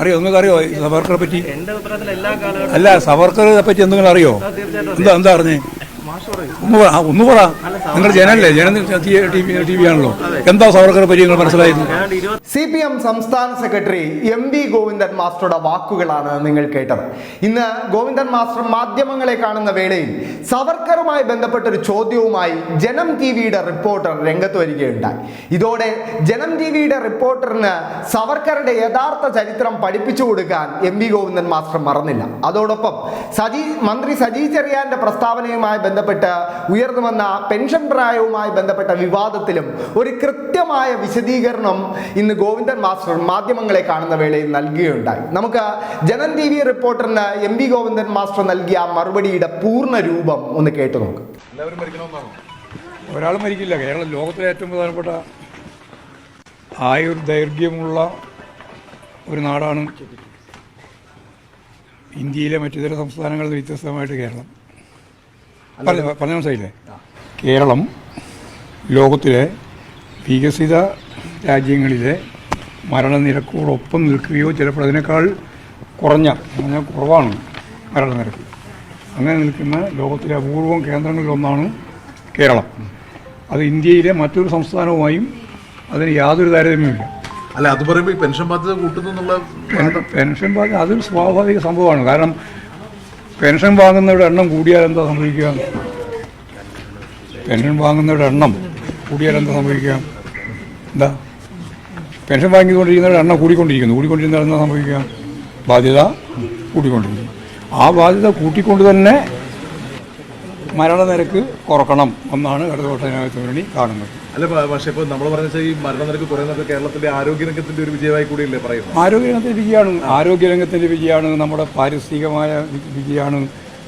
അറിയോ? നിങ്ങൾക്ക് അറിയോ സവർക്കറെ പറ്റി? അല്ല സവർക്കറെ പറ്റി എന്തെങ്കിലും അറിയോ. എന്താ എന്താ അറിഞ്ഞേ? ഒന്ന് പറ ആ, ഒന്ന് പറ. നിങ്ങൾ ജനല്ലേ? ജന ടി വി ആണല്ലോ. എന്താ സവർക്കർ പരിചയങ്ങൾ മനസ്സിലായിരുന്നു സി പി എം സംസ്ഥാന സെക്രട്ടറി എം വി ഗോവിന്ദൻ മാസ്റ്ററുടെ വാക്കുകളാണ് നിങ്ങൾ കേട്ടത്. ഇന്ന് ഗോവിന്ദൻ മാസ്റ്റർ മാധ്യമങ്ങളെ കാണുന്ന വേളയിൽ സവർക്കറുമായി ബന്ധപ്പെട്ട ഒരു ചോദ്യവുമായി ജനം ടി വിയുടെ റിപ്പോർട്ടർ രംഗത്ത് വരികയുണ്ടായി. ഇതോടെ ജനം ടി വിയുടെ റിപ്പോർട്ടറിന് സവർക്കറുടെ യഥാർത്ഥ ചരിത്രം പഠിപ്പിച്ചു കൊടുക്കാൻ എം വി ഗോവിന്ദൻ മാസ്റ്റർ മറന്നില്ല. അതോടൊപ്പം സജി മന്ത്രി സജി ചെറിയാന്റെ പ്രസ്താവനയുമായി ബന്ധപ്പെട്ട് ഉയർന്നു വന്ന പെൻഷൻ പ്രായവുമായി ബന്ധപ്പെട്ട വിവാദത്തിലും ഒരു കൃത്യമായ വിശദീകരണം ഇന്ന് ഗോവിന്ദൻ മാസ്റ്റർ മാധ്യമങ്ങളെ കാണുന്ന വേളയിൽ നൽകുകയുണ്ടായി. നമുക്ക് ജനൻ ടി വി റിപ്പോർട്ടറിന് എം വി ഗോവിന്ദൻ മാസ്റ്റർ നൽകിയ മറുപടിയുടെ പൂർണ രൂപം ഒന്ന് കേട്ടു നോക്ക്. ഒരാൾ മരിക്കില്ല. കേരളം ലോകത്തിലെ ഏറ്റവും പ്രധാനപ്പെട്ട ആയുർദൈർഘ്യമുള്ള ഒരു നാടാണ് ഇന്ത്യയിലെ മറ്റു ചില സംസ്ഥാനങ്ങളിൽ വ്യത്യസ്തമായിട്ട് കേരളം. പറഞ്ഞ മനസ്സിലായില്ലേ? കേരളം ലോകത്തിലെ വികസിത രാജ്യങ്ങളിലെ മരണനിരക്കോടൊപ്പം നിൽക്കുകയോ ചിലപ്പോൾ അതിനേക്കാൾ കുറഞ്ഞ പറഞ്ഞാൽ കുറവാണ് മരണനിരക്ക്. അങ്ങനെ നിൽക്കുന്ന ലോകത്തിലെ അപൂർവം കേന്ദ്രങ്ങളിലൊന്നാണ് കേരളം. അത് ഇന്ത്യയിലെ മറ്റൊരു സംസ്ഥാനവുമായും അതിന് യാതൊരു താരതമ്യമില്ല അല്ല അത് പറയുമ്പോൾ പെൻഷൻ ബാധ്യത കൂട്ടുന്നു എന്നുള്ള പെൻഷൻ ബാധ്യത അതൊരു സ്വാഭാവിക സംഭവമാണ്. കാരണം പെൻഷൻ വാങ്ങുന്നവരുടെ എണ്ണം കൂടിയാൽ എന്താ സംഭവിക്കുക? പെൻഷൻ വാങ്ങുന്നവരുടെ എണ്ണം കൂടിയാൽ എന്താ സംഭവിക്കുക? എന്താ? പെൻഷൻ വാങ്ങിക്കൊണ്ടിരിക്കുന്നവരുടെ എണ്ണം കൂടിക്കൊണ്ടിരിക്കുന്നു. കൂടിക്കൊണ്ടിരുന്നാൽ എന്താ സംഭവിക്കുക? ബാധ്യത കൂട്ടിക്കൊണ്ടിരിക്കുന്നു ആ ബാധ്യത കൂട്ടിക്കൊണ്ട് തന്നെ മരണനിരക്ക് കുറക്കണം എന്നാണ് ഇടതുപക്ഷ മുന്നണി കാണുന്നത്. അല്ല പക്ഷേ ഇപ്പോൾ നമ്മൾ പറഞ്ഞ ഈ മരണനിരക്ക് കുറയുന്നത് കേരളത്തിന്റെ ആരോഗ്യ രംഗത്തിന്റെ ഒരു വിജയമായി കൂടിയല്ലേ പറയുന്നത്? ആരോഗ്യരംഗത്തെ വിജയമാണ്. ആരോഗ്യരംഗത്തിന്റെ വിജയമാണ്. നമ്മുടെ പാരിസ്ഥിതികമായ വിജയമാണ്.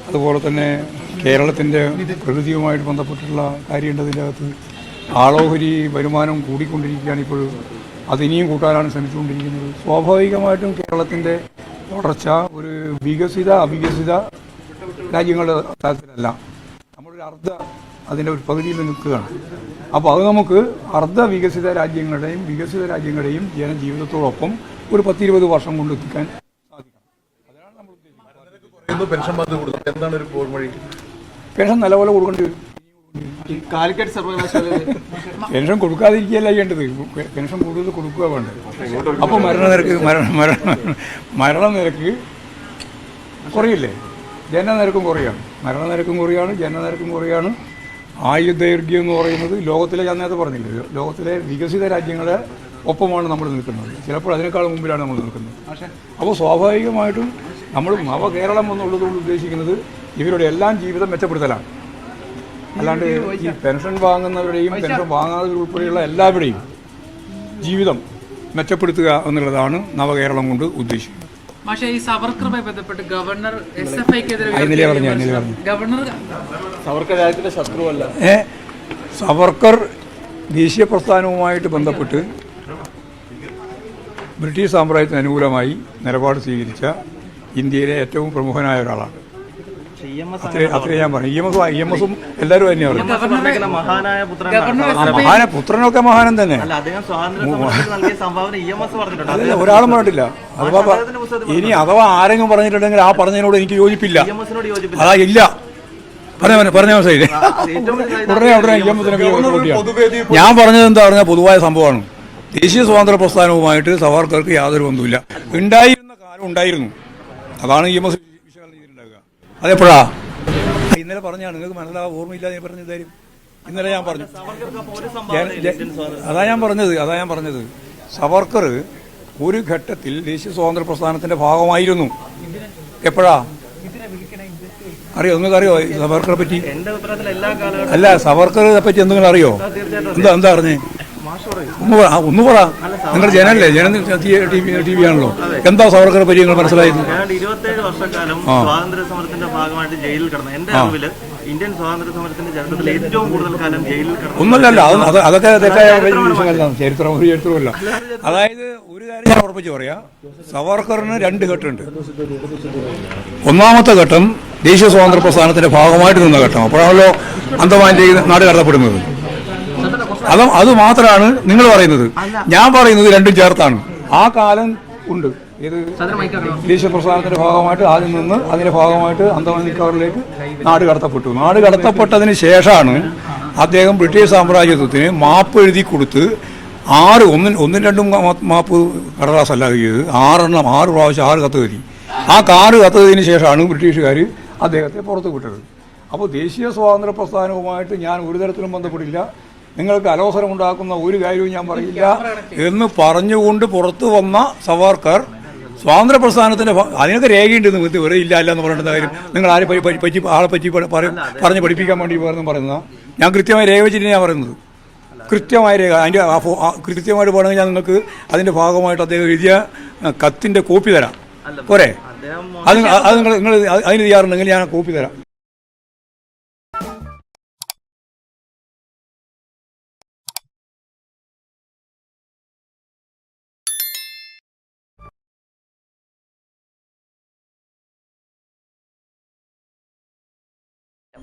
അതുപോലെ തന്നെ കേരളത്തിന്റെ പ്രകൃതിയുമായിട്ട് ബന്ധപ്പെട്ടുള്ള കാര്യമുണ്ട് ഇതിനകത്ത് ആളോഹരി വരുമാനം കൂടിക്കൊണ്ടിരിക്കുകയാണ് ഇപ്പോൾ. അതിനിയും കൂട്ടാനാണ് ശ്രമിച്ചുകൊണ്ടിരിക്കുന്നത്. സ്വാഭാവികമായിട്ടും കേരളത്തിന്റെ തുടർച്ച ഒരു വികസിത അവികസിത രാജ്യങ്ങളുടെ തലത്തിലല്ല. നമ്മളൊരു അർദ്ധ അതിന്റെ ഒരു പകുതിയിൽ നിൽക്കുകയാണ്. അപ്പോൾ അത് നമുക്ക് അർദ്ധ വികസിത രാജ്യങ്ങളുടെയും വികസിത രാജ്യങ്ങളുടെയും ജനജീവിതത്തോടൊപ്പം ഒരു പത്തിരുപത് വർഷം കൊണ്ട് എത്തിക്കാൻ സാധിക്കണം. പെൻഷൻ ബാധ്യത കൂടുന്നു എന്താണ് ഒരു പോർവഴി പെൻഷൻ നല്ലപോലെ കൊടുക്കേണ്ടി വരും. കാലിക്കറ്റ് സർവകലാശാലയിൽ പെൻഷൻ കൊടുക്കാതിരിക്കുകയല്ല ചെയ്യേണ്ടത്. പെൻഷൻ കൂടുതൽ കൊടുക്കുക വേണ്ടത്. അപ്പോൾ മരണനിരക്ക് മരണ മരണ മരണനിരക്ക് കുറയില്ലേ? ജനനനിരക്കും കുറയാണ്. മരണനിരക്കും കുറയാണ് ജനനിരക്കും കുറയാണ്. ആയുർദൈർഘ്യം എന്ന് പറയുന്നത് ലോകത്തിലെ ഞാൻ നേരത്തെ പറഞ്ഞില്ലേ ലോകത്തിലെ വികസിത രാജ്യങ്ങളെ ഒപ്പമാണ് നമ്മൾ നിൽക്കുന്നത്. ചിലപ്പോൾ അതിനേക്കാൾ മുമ്പിലാണ് നമ്മൾ നിൽക്കുന്നത്. അപ്പോൾ സ്വാഭാവികമായിട്ടും നമ്മൾ നവ കേരളം എന്നുള്ളതുകൊണ്ട് ഉദ്ദേശിക്കുന്നത് ഇവരുടെ എല്ലാം ജീവിതം മെച്ചപ്പെടുത്തലാണ്. അല്ലാണ്ട് ഈ പെൻഷൻ വാങ്ങുന്നവരുടെയും പെൻഷൻ വാങ്ങാത്തവർ ഉൾപ്പെടെയുള്ള എല്ലാവരുടെയും ജീവിതം മെച്ചപ്പെടുത്തുക എന്നുള്ളതാണ് നവകേരളം കൊണ്ട് ഉദ്ദേശിക്കുന്നത്. പക്ഷേ ഈ സവർക്കറുമായി ബന്ധപ്പെട്ട് ഗവർണർ എസ് എഫ് ഐക്കെതിരെ. ഗവർണർ സവർക്കർ രാജ്യത്തിന്റെ ശത്രുവല്ല സവർക്കർ ദേശീയ പ്രസ്ഥാനവുമായിട്ട് ബന്ധപ്പെട്ട് ബ്രിട്ടീഷ് സാമ്രാജ്യത്തിന് അനുകൂലമായി നിലപാട് സ്വീകരിച്ച ഇന്ത്യയിലെ ഏറ്റവും പ്രമുഖനായ ഒരാളാണ് അത്രേ അത്രേ ഞാൻ പറഞ്ഞു. E M S E M എസും എല്ലാവരും തന്നെ പറഞ്ഞു മഹാനായ മഹാന പുത്രനൊക്കെ മഹാനൻ തന്നെ. അതിൽ ഒരാളും പറഞ്ഞിട്ടില്ല. അഥവാ ഇനി അഥവാ ആരെങ്കിലും പറഞ്ഞിട്ടുണ്ടെങ്കിൽ ആ പറഞ്ഞതിനോട് എനിക്ക് യോജിപ്പില്ല. അതാ ഇല്ല. ഞാൻ പറഞ്ഞത് എന്താ പറഞ്ഞാൽ പൊതുവായ സംഭവമാണ്. ദേശീയ സ്വാതന്ത്ര്യ പ്രസ്ഥാനവുമായിട്ട് സവർക്കർക്ക് യാതൊരു ബന്ധമില്ല ഉണ്ടായിരുന്ന കാലം ഉണ്ടായിരുന്നു. അതാണ് ഇ എം എസ് അതെപ്പോഴാ? ഇന്നലെ പറഞ്ഞാണ് നിങ്ങൾക്ക് മനസ്സിലാവാൻ ഓർമ്മയില്ല ഞാൻ പറഞ്ഞ കാര്യം ഇന്നലെ ഞാൻ പറഞ്ഞു. അതാ ഞാൻ പറഞ്ഞത് അതാ ഞാൻ പറഞ്ഞത്. സവർക്കർ ഒരു ഘട്ടത്തിൽ ദേശീയ സ്വാതന്ത്ര്യ പ്രസ്ഥാനത്തിന്റെ ഭാഗമായിരുന്നു. എപ്പോഴാ? അറിയോ? നിങ്ങൾക്ക് അറിയോ സവർക്കറെ പറ്റി? അല്ല സവർക്കറെ പറ്റി എന്തെങ്കിലും അറിയോ? എന്താ എന്താ അറിഞ്ഞേ? ഒന്ന് പറ ഒന്ന് പറ നിങ്ങൾ ജനല്ലേ? ജന ടി വി ആണല്ലോ. എന്താ സവർക്കറെ പറ്റി നിങ്ങൾ മനസ്സിലായത് ഇരുപത്തേഴ് വർഷക്കാലം സ്വാതന്ത്ര്യ സമരത്തിന്റെ ഭാഗമായിട്ട് ജയിലിൽ കിടന്നു. എന്റെ അറിവിൽ ഇന്ത്യൻ സ്വാതന്ത്ര്യ സമരത്തിന്റെ ചരിത്രത്തിൽ ഏറ്റവും കൂടുതൽ കാലം ജയിലിൽ കിടന്നു. അത് അത് അതൊക്കെ തെറ്റായ ചരിത്രം ഒരു ചരിത്രമല്ല. അതായത് ഒരു കാര്യം ഞാൻ ഉറപ്പിച്ച് പറയാം. സവർക്കറിന് രണ്ട് ഘട്ടമുണ്ട്. ഒന്നാമത്തെ ഘട്ടം ദേശീയ സ്വാതന്ത്ര്യ പ്രസ്ഥാനത്തിന്റെ ഭാഗമായിട്ട് നിന്ന ഘട്ടം. അപ്പോഴാണല്ലോ അന്തമാനിലേക്ക് നാട് കടത്തപ്പെടുന്നത്. അത് അത് മാത്രമാണ് നിങ്ങൾ പറയുന്നത്. ഞാൻ പറയുന്നത് രണ്ടും ചേർത്താണ്. ആ കാലം ഉണ്ട്. ഇത് ദേശീയ പ്രസ്ഥാനത്തിന്റെ ഭാഗമായിട്ട് ആദ്യം നിന്ന് അതിന്റെ ഭാഗമായിട്ട് അന്തമാൻ നിക്കോബറിലേക്ക് നാട് കടത്തപ്പെട്ടു. നാട് കടത്തപ്പെട്ടതിന് ശേഷമാണ് അദ്ദേഹം ബ്രിട്ടീഷ് സാമ്രാജ്യത്വത്തിന് മാപ്പ് എഴുതി കൊടുത്ത് ആറ് ഒന്നും ഒന്നും രണ്ടും മാപ്പ് മാപ്പ് കടലാസല്ല ചെയ്ത് ആറെണ്ണം ആറ് പ്രാവശ്യം ആറ് കത്ത് കയറി ആ കാറ് കത്തതിന് ശേഷമാണ് ബ്രിട്ടീഷുകാർ അദ്ദേഹത്തെ പുറത്തു വിട്ടത്. അപ്പോൾ ദേശീയ സ്വാതന്ത്ര്യ പ്രസ്ഥാനവുമായിട്ട് ഞാൻ ഒരു തരത്തിലും ബന്ധപ്പെടില്ല. നിങ്ങൾക്ക് അലോസരം ഉണ്ടാക്കുന്ന ഒരു കാര്യവും ഞാൻ പറയില്ല. എന്ന് പറഞ്ഞുകൊണ്ട് പുറത്തു വന്ന സവാർക്കർ സ്വാതന്ത്ര്യ പ്രസ്ഥാനത്തിന്റെ അതിനൊക്കെ രേഖയുണ്ട് നിങ്ങൾക്ക് വെറുതെ ഇല്ല അല്ല എന്ന് പറഞ്ഞിട്ട് കാര്യം? നിങ്ങൾ ആരെ പറ്റി ആളെ പറ്റി പറഞ്ഞ് പഠിപ്പിക്കാൻ വേണ്ടി പറഞ്ഞു പറയുന്ന ഞാൻ കൃത്യമായി രേഖ വെച്ചിട്ട് ഞാൻ പറയുന്നത്. കൃത്യമായ രേഖ അതിന്റെ കൃത്യമായിട്ട് പറയണമെങ്കിൽ ഞാൻ നിങ്ങൾക്ക് അതിന്റെ ഭാഗമായിട്ട് അദ്ദേഹം എഴുതിയ കത്തിന്റെ കോപ്പി തരാം. പോരെ? അത് നിങ്ങൾ- അത് നിങ്ങൾ നിങ്ങൾ അതിന് തയ്യാറുണ്ടെങ്കിൽ ഞാൻ കോപ്പി തരാം.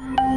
you